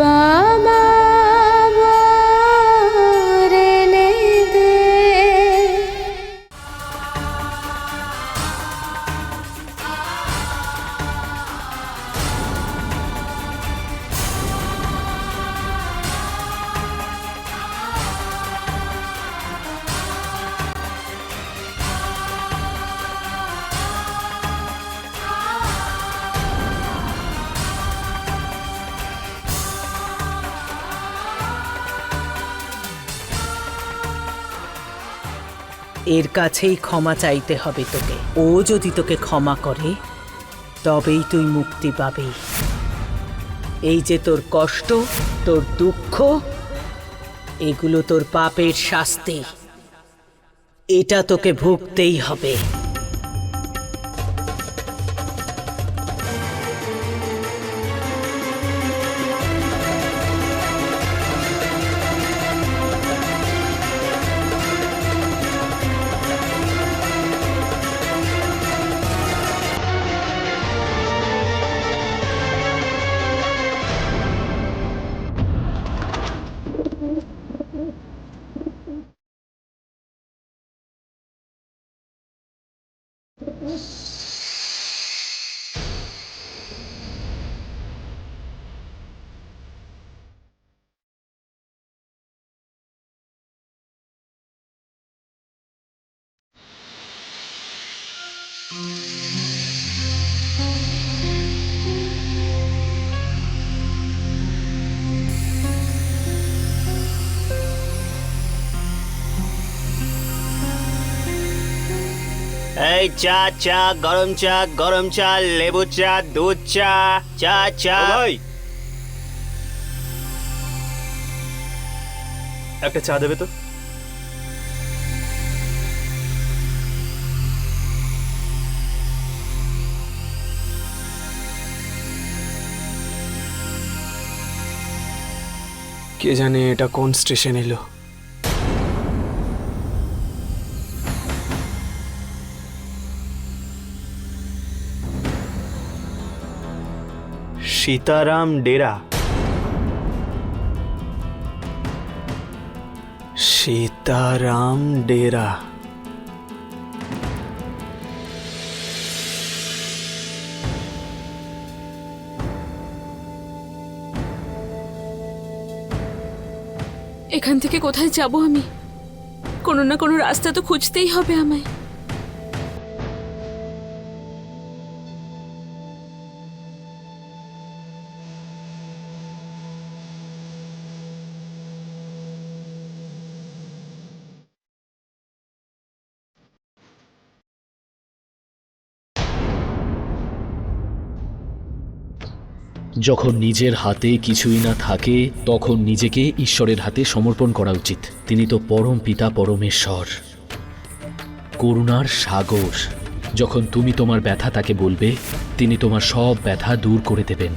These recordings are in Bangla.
বাবা এর কাছেই ক্ষমা চাইতে হবে তোকে। ও যদি তোকে ক্ষমা করে, তবেই তুই মুক্তি পাবি। এই যে তোর কষ্ট, তোর দুঃখ, এগুলো তোর পাপের শাস্তি। এটা তোকে ভুগতেই হবে। এই চা চা গরম চা গরম চা লেবু চা দুধ চা চা চা। ভাই। একটা চা দেবে তো? কে জানে এটা কোন স্টেশন এলো? সীতারাম ডেরা। সীতারাম ডেরা। এখান থেকে কোথায় যাব আমি? কোনো না কোনো রাস্তা তো খুঁজতেই হবে আমায়। যখন নিজের হাতে কিছুই না থাকে, তখন নিজেকে ঈশ্বরের হাতে সমর্পণ করা উচিত। তিনি তো পরম পিতা, পরমেশ্বর। করুণার সাগর, যখন তুমি তোমার ব্যথা তাকে বলবে, তিনি তোমার সব ব্যথা দূর করে দেবেন।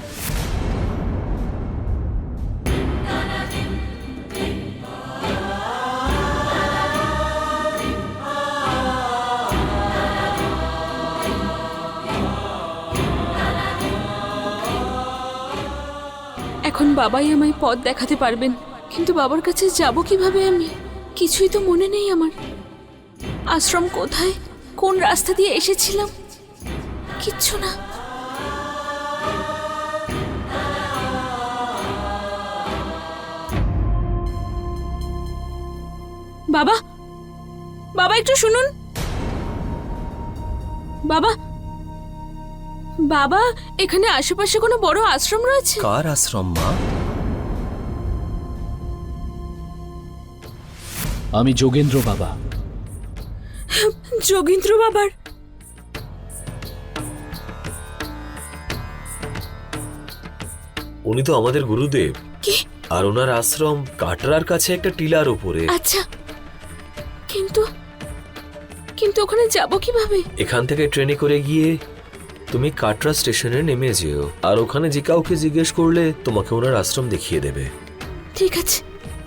বাবাই আমায় পথ দেখাতে পারবেন, কিন্তু বাবার কাছে যাব কীভাবে আমি? কিছুই তো মনে নেই আমার। আশ্রম কোথায়? কোন রাস্তা দিয়ে এসেছিলাম? কিচ্ছু না। বাবা! বাবা, একটু শুনুন। বাবা! বাবা, এখানে আশেপাশে কোনো বড় আশ্রম রয়েছে? কার আশ্রম, মা? আমি যোগেন্দ্র বাবা। যোগীন্দ্র বাবার? উনি তো আমাদের গুরুদেব। কি? আর ওনার আশ্রম কাটরার কাছে একটা টিলার উপরে। আচ্ছা। কিন্তু কিন্তু ওখানে যাব কীভাবে? এখান থেকে ট্রেনে করে গিয়ে তুমি কাটরা স্টেশনে নেমে যেও। আর ওখানে যে কাউকে জিজ্ঞেস করলে তোমাকে ওনার আশ্রম দেখিয়ে দেবে। ঠিক আছে।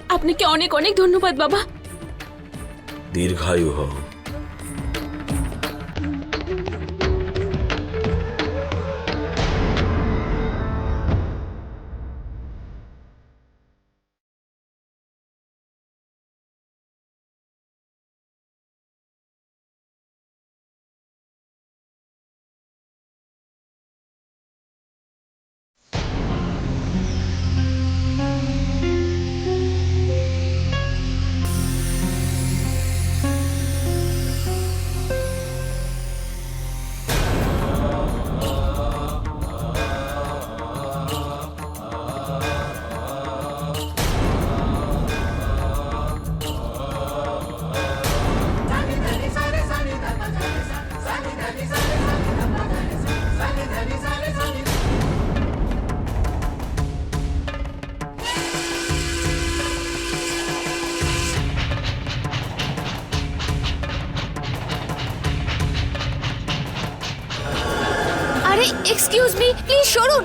আপনাকে অনেক অনেক ধন্যবাদ বাবা। দীর্ঘায়ু হও। এক্সকিউজ মি প্লিজ সরুন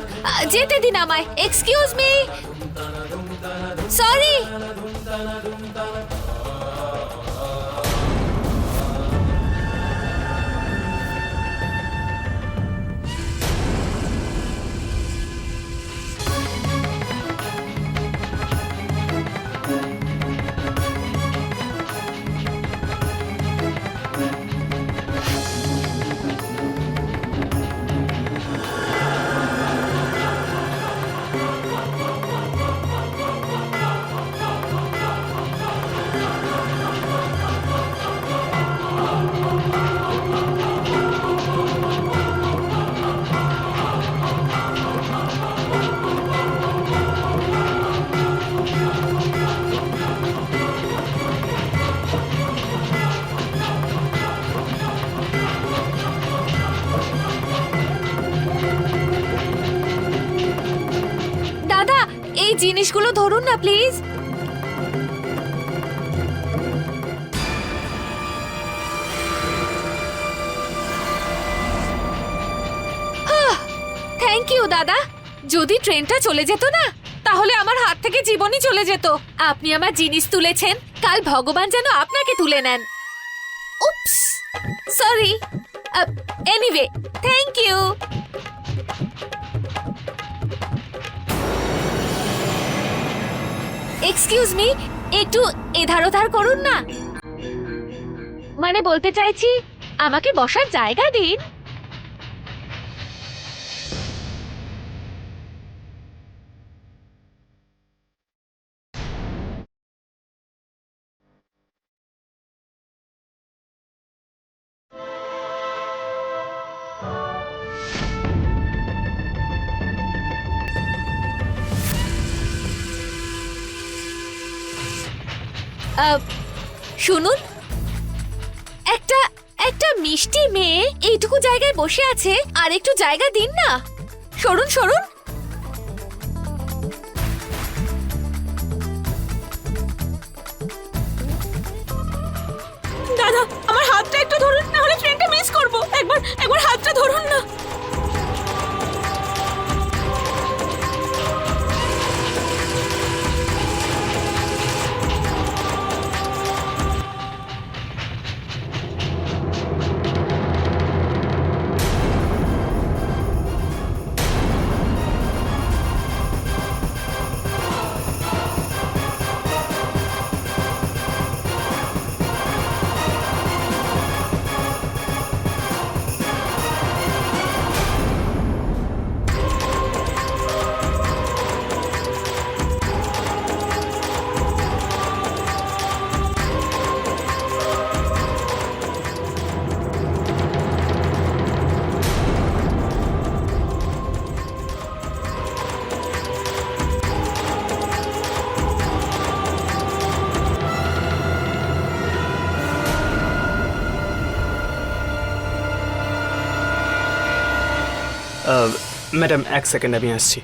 যেতে দিন আমায় এক্সকিউজ মি সরি এই জিনিসগুলো ধরুন না, প্লিজ। থ্যাংক ইউ দাদা। যদি ট্রেনটা চলে যেত না, তাহলে আমার হাত থেকে জীবনই চলে যেত। আপনি আমার জিনিস তুলেছেন, কাল ভগবান যেন আপনাকে তুলে নেন। Sorry anyway thank you excuse me একটু এধার ওধার করুন না। মানে বলতে চাইছি আমাকে বসার জায়গা দিন। শুনুন। একটা একটা মিষ্টি মেয়ে এইটুকু জায়গায় বসে আছে, আর একটু জায়গা দিন না। সরুন সরুন। দাদা, আমার হাতটা একটু ধরুন, না হলে ট্রেনটা মিস করব। একবার একবার হাতটা ধরুন না। ম্যাডাম এক সেকেন্ড আমি আসছি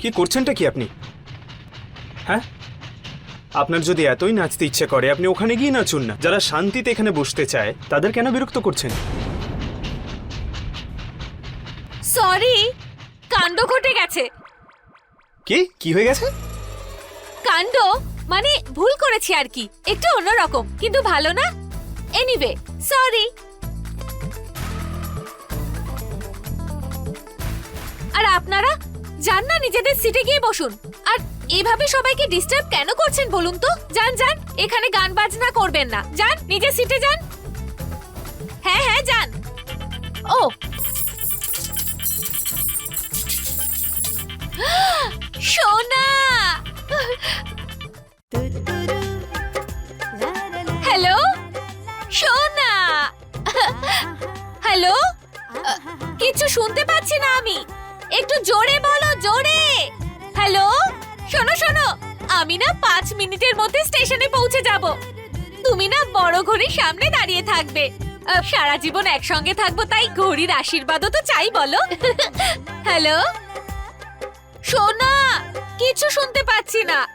কি করছেনটা কি আপনি হ্যাঁ? আপনার যদি এতই নাচতে ইচ্ছে করে আপনি ওখানে গিয়ে নাচুন না। যারা শান্তিতে এখানে বসতে চায় তাদের কেন বিরক্ত করছেন? সরি কাণ্ড ঘটে গেছে। কি? কি হয়ে গেছে? কাণ্ড মানে ভুল করেছি আর কি। একটু অন্যরকম কিন্তু ভালো না? Anyway sorry. আর আপনারা যান না নিজেদের সিটে গিয়ে বসুন। আর এভাবে সবাইকে ডিস্টার্ব কেন করছেন বলুন তো? যান যান, এখানে গান বাজনা করবেন না। যান, নিজের সিটে যান। হ্যাঁ হ্যাঁ যান। ও। সোনা! হ্যালো? সোনা! হ্যালো? কিছু শুনতে পাচ্ছি না আমি। একটু জোরে বলো, জোরে। হ্যালো? শোনো শোনো। আমি না পাঁচ মিনিটের মধ্যে স্টেশনে পৌঁছে যাব। তুমি না বড় ঘড়ির সামনে দাঁড়িয়ে থাকবে। আহ, সারা জীবন একসঙ্গে থাকব তাই ঘড়ির আশীর্বাদও তো চাই বলো। হ্যালো? সোনা কিছু শুনতে পাচ্ছি না।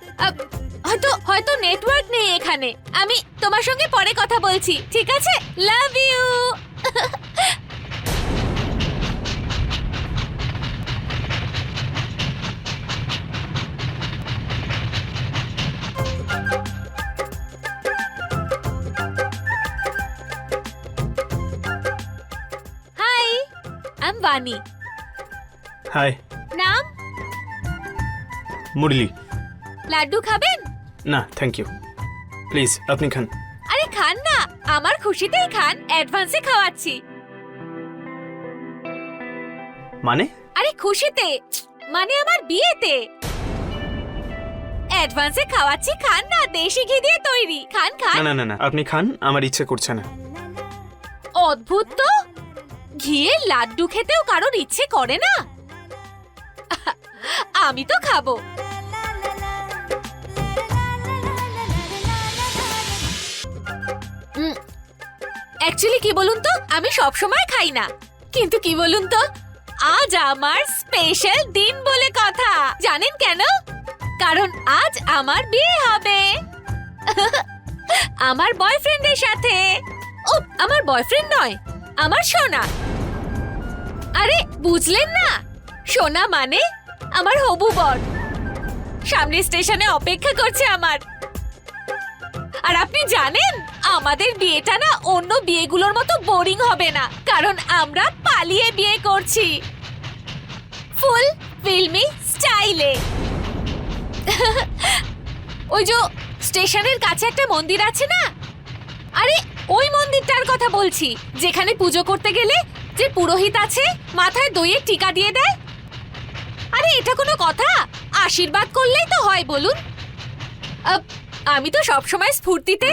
হয়তো হয়তো নেটওয়ার্ক নেই এখানে। আমি তোমার সঙ্গে পরে কথা বলছি ঠিক আছে? Love you bunny hi. নাম? মুরলি। লাড্ডু খাবেন? না থ্যাংক ইউ প্লিজ আপনি খান। আরে খান না আমার খুশিতেই খান অ্যাডভান্সে খাওয়াচ্ছি। মানে? আরে খুশিতে মানে আমার বিয়েতে। অ্যাডভান্সে খাওয়াচ্ছি খান না দেশি ঘি দিয়ে তৈরি। খান খান। না না না না আপনি খান আমার ইচ্ছে করছে না। অদ্ভুত তো। ঘিয়ের লাড্ডু খেতেও কারোর ইচ্ছে করে না। আমি তো খাব। অ্যাকচুয়ালি কি বলুন তো? আমি সব সময় খাই না। কিন্তু কি বলুন তো? আজ আমার স্পেশাল দিন বলে কথা। জানেন কেন? কারণ আজ আমার বিয়ে হবে। আমার বয়ফ্রেন্ডের সাথে। ও, আমার বয়ফ্রেন্ড নয়। আমার সোনা। আরে, বুঝলেন না? সোনা মানে? আমার হবু বর। সামনে স্টেশনে অপেক্ষা করছে আমার। আর আপনি জানেন, আমাদের বিয়েটা না অন্য বিয়েগুলোর মতো বোরিং হবে না, কারণ আমরা পালিয়ে বিয়ে করছি। ফুল ফিল্মি স্টাইলে। ওই যে, স্টেশনের কাছে একটা মন্দির আছে না? আরে ওই মন্দিরটার কথা বলছি, যেখানে পুজো করতে গেলে যে পুরোহিত আছে, মাথায় দইয়ের টিকা দিয়ে দেয়। আরে, এটা কোনো কথা? আশীর্বাদ করলেই তো হয়, বলুন। আমি তো সব সময় স্ফূর্তিতে।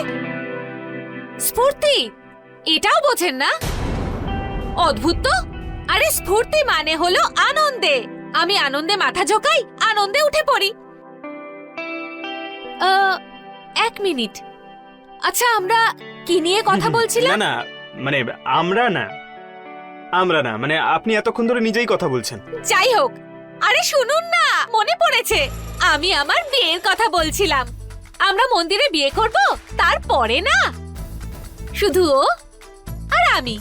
স্ফূর্তি? এটাও বোঝেন না? অদ্ভুত তো? আরে, স্ফূর্তি মানে হলো আনন্দে। আমি আনন্দে মাথা ঝোকাই, আনন্দে উঠে পড়ি। এক মিনিট। আচ্ছা আমরা কি নিয়ে কথা না বলছিলাম না মানে আমরা না আমরা না মানে আপনি এতক্ষণ ধরে নিজেই কথা বলছেন। যাই হোক আরে শুনুন না মনে পড়েছে আমি আমার বিয়ের কথা বলছিলাম। আমরা মন্দিরে বিয়ে করব তারপরে না। শুধু ও আর আমি।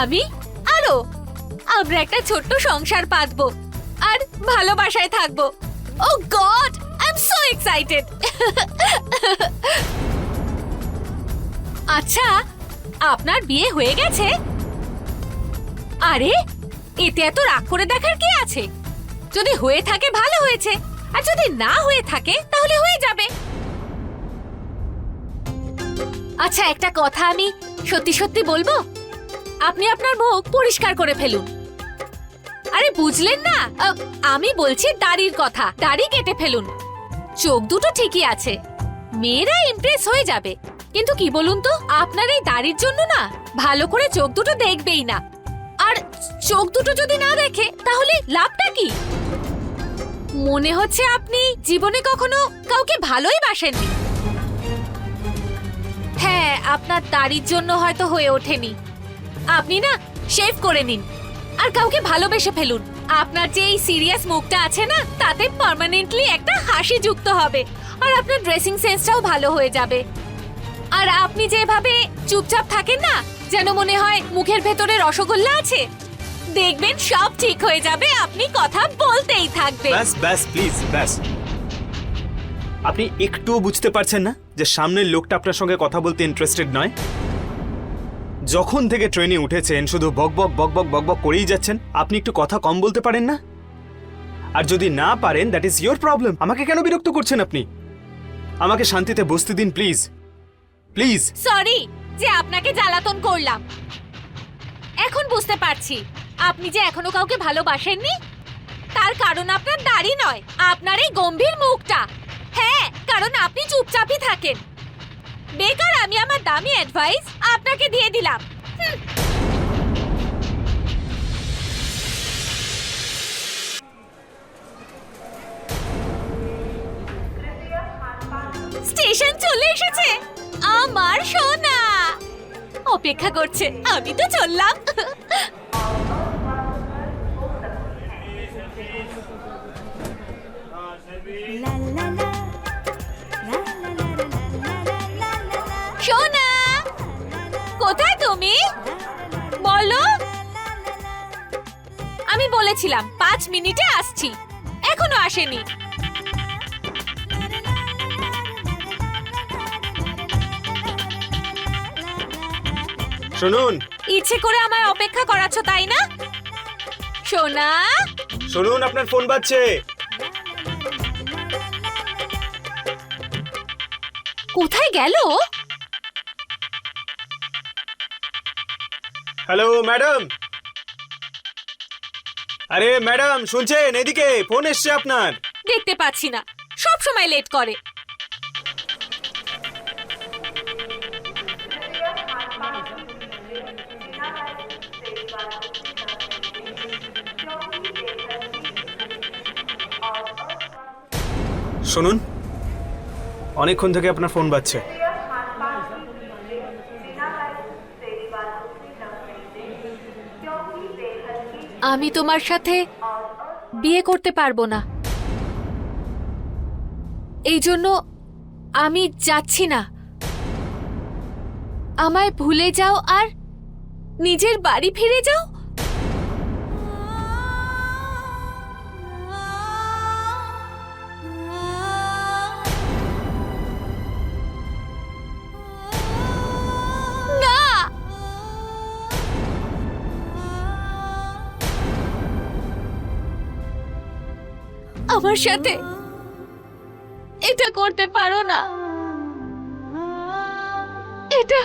আমি আরও আমরা একটা ছোট্ট সংসার পাতবো আর ভালোবাসায় থাকব। ও god I am so excited আচ্ছা আপনার বিয়ে হয়ে গেছে? আরে, এতে এত রাগ করে দেখার কি আছে? যদি হয়ে থাকে, ভালো হয়েছে। আর যদি না হয়ে থাকে, তাহলে হয়ে যাবে। আচ্ছা একটা কথা আমি সত্যি সত্যি বলব? আপনি আপনার মুখ পরিষ্কার করে ফেলুন। আরে, বুঝলেন না? আমি বলছি দাড়ির কথা, দাড়ি কেটে ফেলুন। চোখ দুটো ঠিকই আছে। মেয়েরা ইমপ্রেস হয়ে যাবে। কিন্তু কি বলুন তো, আপনার এই দাড়ির জন্য না ভালো করে চোখ দুটো দেখবেই না। আর চোখ দুটো যদি না দেখে, তাহলে লাভটা কি? মনে হচ্ছে আপনি জীবনে কখনো কাউকে ভালোই বাসেননি। হ্যাঁ আপনার দাড়ির জন্য হয়তো হয়ে ওঠেনি। আপনি না শেভ করে নিন আর কাউকে ভালোবেসে ফেলুন। আপনার যে এই সিরিয়াস মুখটা আছে না, তাতে পার্মানেন্টলি একটা হাসি যুক্ত হবে। আর আপনার ড্রেসিং সেন্সটাও ভালো হয়ে যাবে। আর আপনি যেভাবে চুপচাপ থাকেন না, যেন মনে হয় মুখের ভেতরে রসগোল্লা আছে? দেখবেন সব ঠিক হয়ে যাবে, আপনি কথা বলতেই থাকবেন। ব্যাস ব্যাস, প্লিজ, ব্যাস। আপনি একটুও বুঝতে পারছেন না যে সামনের লোকটা আপনার সঙ্গে কথা বলতে ইন্টারেস্টেড নয়? যখন থেকে ট্রেনে উঠেছেন, শুধু বকবক বকবক বকবক করেই যাচ্ছেন, আপনি একটু কথা কম বলতে পারেন না? আর যদি না পারেন দ্যাট ইজ ইয়োর প্রবলেম আমাকে কেন বিরক্ত করছেন আপনি? আমাকে শান্তিতে বসতে দিন, প্লিজ। প্লিজ। সরি যে আপনাকে জ্বালাতন করলাম। এখন বুঝতে পারছি, আপনি যে এখনও কাউকে ভালোবাসেননি, তার কারণ আপনার দাড়ি নয়, আপনার এই গম্ভীর মুখটা। হ্যাঁ কারণ আপনি চুপচাপই থাকেন। বেকার আমি আমার দামি অ্যাডভাইস আপনাকে দিয়ে দিলাম। স্টেশন চলে এসেছে। আমার সোনা। অপেক্ষা করছে, আমি তো চললাম। সোনা, কোথায় তুমি? বলো। আমি বলেছিলাম, পাঁচ মিনিটে আসছি, এখনও আসেনি। শুনুন। ইচ্ছে করে আমায় অপেক্ষা করাচ্ছ তাই না? সোনা? শুনুন আপনার ফোন বাজছে। কোথায় গেল? হ্যালো ম্যাডাম আরে ম্যাডাম শুনছেন? এদিকে ফোন এসছে আপনার। দেখতে পাচ্ছি না। সব সময় লেট করে। শুনুন। অনেকক্ষণ থেকে আপনার ফোন বাজছে। আমি তোমার সাথে বিয়ে করতে পারব না। এই জন্য আমি যাচ্ছি না। আমায় ভুলে যাও আর নিজের বাড়ি ফিরে যাও। আমার সাথে এটা করতে পারো না। এটা